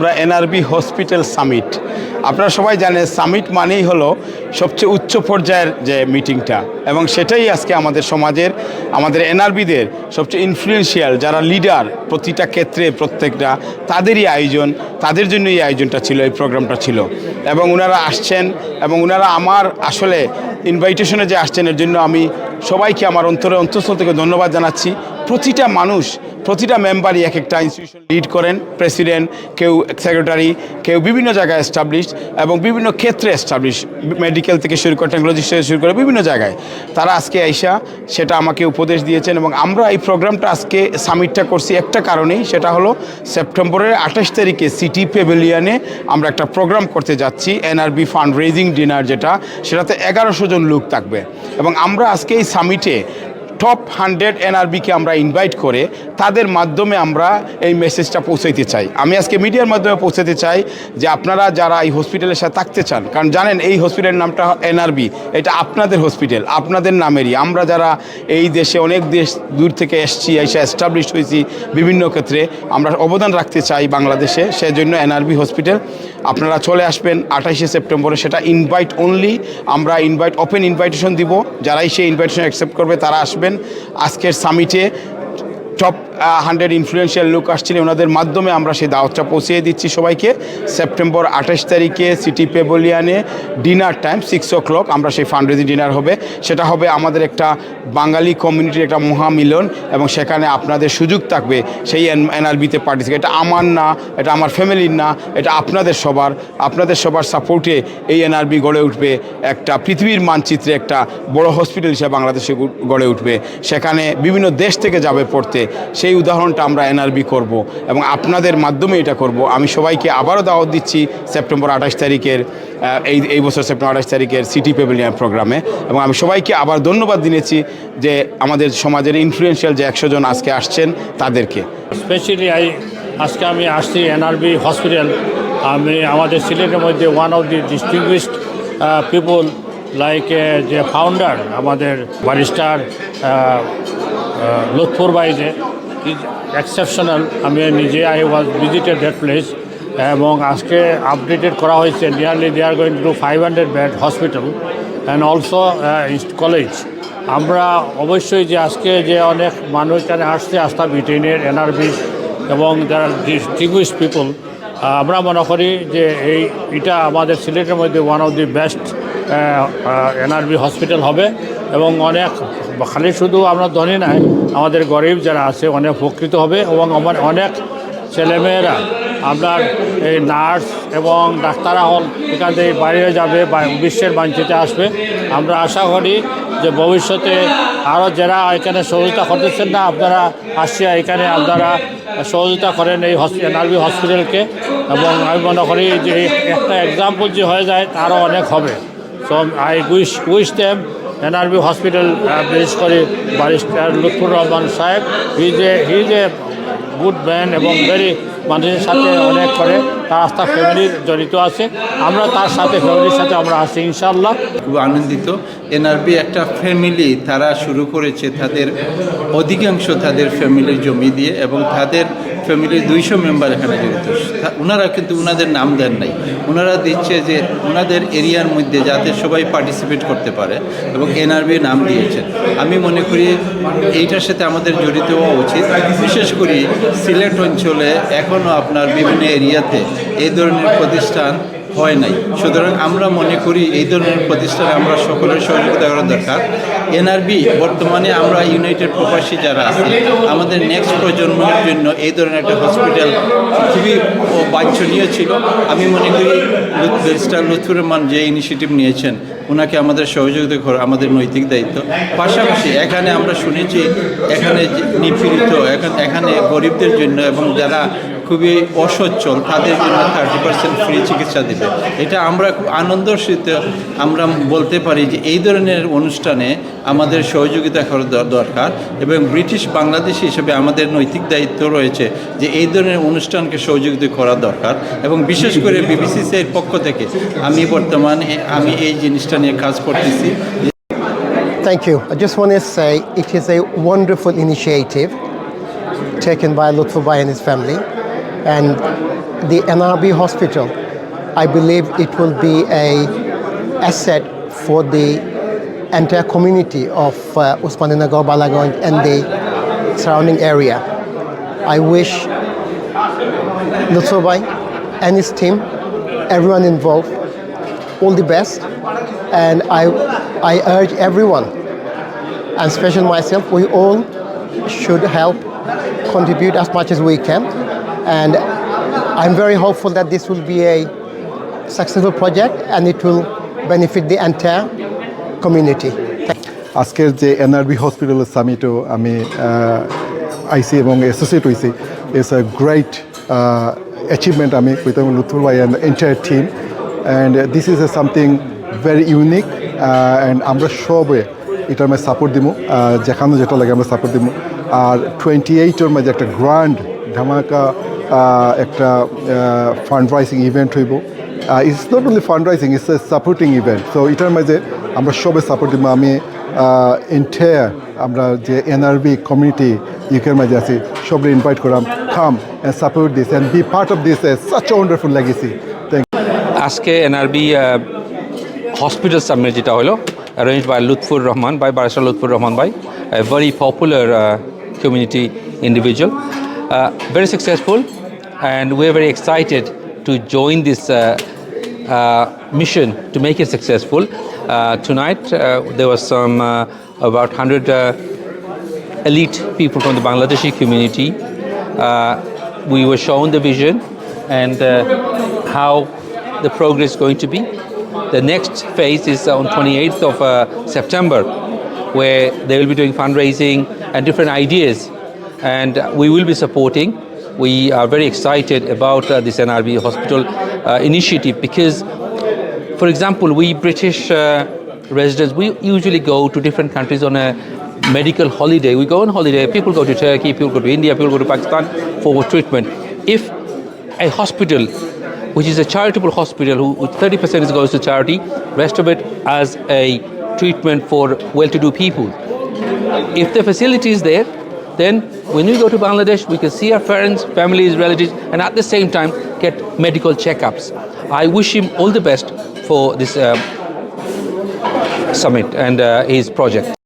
আমরা NRB hospital summit আপনারা সবাই জানেন সামিট মানেই হলো সবচেয়ে উচ্চ পর্যায়ের যে মিটিংটা এবং সেটাই আজকে আমাদের সমাজের, আমাদের এনআরবিদের সবচেয়ে ইনফ্লুয়েন্সিয়াল যারা লিডার প্রতিটা ক্ষেত্রে প্রত্যেকটা, তাদেরই আয়োজন, তাদের জন্য এই আয়োজনটা ছিল, এই প্রোগ্রামটা ছিল। এবং ওনারা আসছেন, এবং ওনারা আমার আসলে ইনভাইটেশনে যে আসছেন, এর জন্য আমি সবাইকে আমার অন্তরে অন্তঃস্থল থেকে ধন্যবাদ জানাচ্ছি। প্রতিটা মানুষ প্রতিটা মেম্বারই এক একটা ইনস্টিটিউশন লিড করেন প্রেসিডেন্ট কেউ সেক্রেটারি কেউ বিভিন্ন জায়গায় এস্টাবলিশ এবং বিভিন্ন ক্ষেত্রে এস্টাবলিশ মেডিকেল থেকে শুরু করে টেকনোলজি থেকে শুরু করে বিভিন্ন জায়গায়। তারা আজকে আইসা সেটা আমাকে উপদেশ দিয়েছেন এবং আমরা এই প্রোগ্রামটা আজকে সামিটটা করছি একটা কারণেই, সেটা হলো সেপ্টেম্বরের আঠাশ তারিখে সিটি পেভিলিয়নে আমরা একটা প্রোগ্রাম করতে যাচ্ছি এনআরবি ফান্ড রেজিং ডিনার যেটা, সেটাতে এগারোশো জন লোক থাকবে। এবং আমরা আজকে এই সামিটে টপ হান্ড্রেড এনআরবিকে আমরা ইনভাইট করে তাদের মাধ্যমে আমরা এই মেসেজটা পৌঁছাইতে চাই। আমি আজকে মিডিয়ার মাধ্যমে পৌঁছাতে চাই যে আপনারা যারা এই হসপিটালের সাথে থাকতে চান, কারণ জানেন এই হসপিটালের নামটা এনআরবি এটা আপনাদের হসপিটাল আপনাদের নামেরই। আমরা যারা এই দেশে অনেক দেশ দূর থেকে এসছি, এসে এস্টাবলিশ হয়েছি বিভিন্ন ক্ষেত্রে, আমরা অবদান রাখতে চাই বাংলাদেশে। সেজন্য এনআরবি হসপিটাল আপনারা চলে আসবেন আঠাশে সেপ্টেম্বরে, সেটা ইনভাইট অনলি আমরা ইনভাইট ওপেন ইনভাইটেশন দিব। যারাই সেই ইনভাইটেশন অ্যাকসেপ্ট করবে, তারা আসবেন। আজকের সামিটে টপ হান্ড্রেড ইনফ্লুয়েন্সিয়াল লোক আসছিলেন, ওনাদের মাধ্যমে আমরা সেই দাওয়াতটা পৌঁছিয়ে দিচ্ছি সবাইকে। সেপ্টেম্বর আঠাশ তারিখে সিটি পেবলিয়ানে dinner time six o'clock আমরা সেই ফান্ডরেজিং ডিনার হবে। সেটা হবে আমাদের একটা বাঙালি কমিউনিটির একটা মহামিলন এবং সেখানে আপনাদের সুযোগ থাকবে সেই এনআরবিতে পার্টিসিপেট এটা আমার না, এটা আমার ফ্যামিলির না, এটা আপনাদের সবার আপনাদের সবার সাপোর্টে এই এনআরবি গড়ে উঠবে। একটা পৃথিবীর মানচিত্রে একটা বড় হসপিটাল হিসেবে বাংলাদেশে গড়ে উঠবে। সেখানে বিভিন্ন দেশ থেকে যাবে পড়তে। সেই উদাহরণটা আমরা এনআরবি করব এবং আপনাদের মাধ্যমে এটা করব। আমি সবাইকে আবারও দাওয়াত দিচ্ছি সেপ্টেম্বর আঠাশ তারিখের এই এই বছর সেপ্টেম্বর আঠাশ তারিখের সিটি পেভিলিয়ন প্রোগ্রামে এবং আমি সবাইকে আবার ধন্যবাদ দিয়েছি যে আমাদের সমাজের ইনফ্লুয়েন্সিয়াল যে একশো জন আজকে আসছেন তাদেরকে। স্পেশালি আই আজকে আমি আসছি এনআরবি হসপিটাল আমি আমাদের সিলেটের মধ্যে one of the distinguished people like যে ফাউন্ডার আমাদের বারিস্টার লুৎফুর ভাই যে ইজ এক্সেপশনাল আমি নিজে I was visited that place এবং আজকে আপডেটেড করা হয়েছে nearly they are going to five hundred bed hospital and also college আমরা অবশ্যই যে আজকে যে অনেক মানুষ এখানে আসছে, আস্থা ব্রিটেনের এনআরবি এবং যারা ডিস্টিংগুইশ পিপল আমরা মনে করি যে এই, এটা আমাদের সিলেটের মধ্যে one of the best NRB hospital হবে এবং অনেক, খালি শুধু আমরা ধনী নাই আমাদের গরিব যারা আছে অনেক উপকৃত হবে এবং আমার অনেক ছেলেমেয়েরা, আপনার এই নার্স এবং ডাক্তাররা হল, এখান থেকে বাইরে যাবে বা বিশ্বের বাঞ্ছিতে আসবে। আমরা আশা করি যে ভবিষ্যতে আরও যারা এখানে সহযোগিতা করতেছেন না, আপনারা আসছে এখানে আপনারা সহযোগিতা করেন এই এনআরবি হসপিটালকে এবং আমি মনে করি যে একটা এক্সাম্পল যে হয়ে যায়, তারও অনেক হবে। So I wish wish them NRB hospital বিশেষ করে বারিস্টার লুৎফুর রহমান সাহেব। His a his a good man এবং ভেরি মানুষের সাথে অনেক করে। তার আস্থা ফ্যামিলির জড়িত আছে। আমরা তার সাথে ফ্যামিলির সাথে আমরা আছি ইনশাল্লাহ খুব আনন্দিত। এনআরবি একটা ফ্যামিলি তারা শুরু করেছে তাদের অধিকাংশ তাদের ফ্যামিলির জমি দিয়ে এবং তাদের ফ্যামিলির দুইশো মেম্বার এখানে জড়িত। ওনারা কিন্তু ওনাদের নাম দেন নাই। ওনারা দিচ্ছে যে ওনাদের এরিয়ার মধ্যে যাতে সবাই পার্টিসিপেট করতে পারে এবং এনআরবি নাম দিয়েছেন। আমি মনে করি এইটার সাথে আমাদের জড়িত হওয়া উচিত। বিশেষ করে সিলেট অঞ্চলে এখনও আপনার বিভিন্ন এরিয়াতে এই ধরনের প্রতিষ্ঠান হয় নাই। সুতরাং আমরা মনে করি এই ধরনের প্রতিষ্ঠানে আমরা সকলের সহযোগিতা করা দরকার। এনআরবি বর্তমানে আমরা ইউনাইটেড প্রবাসী যারা আছি, আমাদের নেক্সট প্রজন্মের জন্য এই ধরনের একটা হসপিটাল খুবই বাঞ্ছনীয় ছিল। আমি মনে করি ব্যারিস্টার লুৎফুর রহমান যে ইনিশিয়েটিভ নিয়েছেন ওনাকে আমাদের সহযোগিতা করা আমাদের নৈতিক দায়িত্ব। পাশাপাশি এখানে আমরা শুনেছি, এখানে নিপীড়িত এখানে গরিবদের জন্য এবং যারা খুবই অসচ্ছল, তাদের জন্য থার্টি পার্সেন্ট ফ্রি চিকিৎসা দেবে এটা আমরা খুব আনন্দের সাথে আমরা বলতে পারি যে এই ধরনের অনুষ্ঠানে আমাদের সহযোগিতা করা দর- দরকার এবং ব্রিটিশ বাংলাদেশ হিসেবে আমাদের নৈতিক দায়িত্ব রয়েছে যে এই ধরনের অনুষ্ঠানকে সহযোগিতা করা দরকার এবং বিশেষ করে বিবিসিসির পক্ষ থেকে আমি বর্তমানে আমি এই জিনিসটা নিয়ে কাজ করতেছি Thank you. I just want to say it is a wonderful initiative taken by Lutful Bhai and his family. And the NRB hospital, I believe it will be a asset for the entire community of uh, Usmaninagar, Balaganj and the surrounding area. I wish Lutsobai and his team, everyone involved, all the best. And I, I urge everyone, and especially myself, we all should help contribute as much as we can. And I'm very hopeful that this will be a successful project and it will benefit the entire community. আজকের যে NRB হসপিটালের সামিটও আমি আইসি এবং associate হয়েছি it's a great achievement আমি with Lutfur ভাই and entire team and this is a something very unique and আমরা সবে এটার মাঝে সাপোর্ট দিব যেখানে যেটা লাগে আমরা সাপোর্ট দিব আর টোয়েন্টি এইটের মাঝে একটা গ্র্যান্ড ধামাকা একটা ফান্ড রাইজিং ইভেন্ট হইব। It's not only fund raising it's a supporting event so এটার মাঝে আমরা সবে সাপোর্ট দিব আমি এন্টায়ার আমরা যে এনআরবি কমিউনিটি ইউকের মাঝে আছি সবরে ইনভাইট করাম come and support this and be part of this such wonderful legacy thank আজকে এনআরবি হসপিটাল সামিট যেটা হলো arrange by Lutfur Rahman by বারাসা Lutfur Rahman by popular uh, community individual uh, very successful and we're very excited to join this uh, uh, mission to make it successful uh, tonight uh, there was some uh, about 100 uh, elite people from the Bangladeshi community. Uh, we were shown the vision and uh, how the progress is going to be. The next phase is on 28th of uh, September, where they will be doing fundraising and different ideas, and we will be supporting. We are very excited about uh, this NRB hospital uh, initiative because for example, we British uh, residents, we usually go to different countries on a medical holiday. We go on holiday, people go to Turkey, people go to India, people go to Pakistan for treatment. If a hospital, which is a charitable hospital, who 30% is goes to charity, rest of it as a treatment for well-to-do people. If the facility is there, then when we go to Bangladesh, we can see our friends, families, relatives, and at the same time get medical checkups. I wish him all the best for this uh, summit and uh, his project.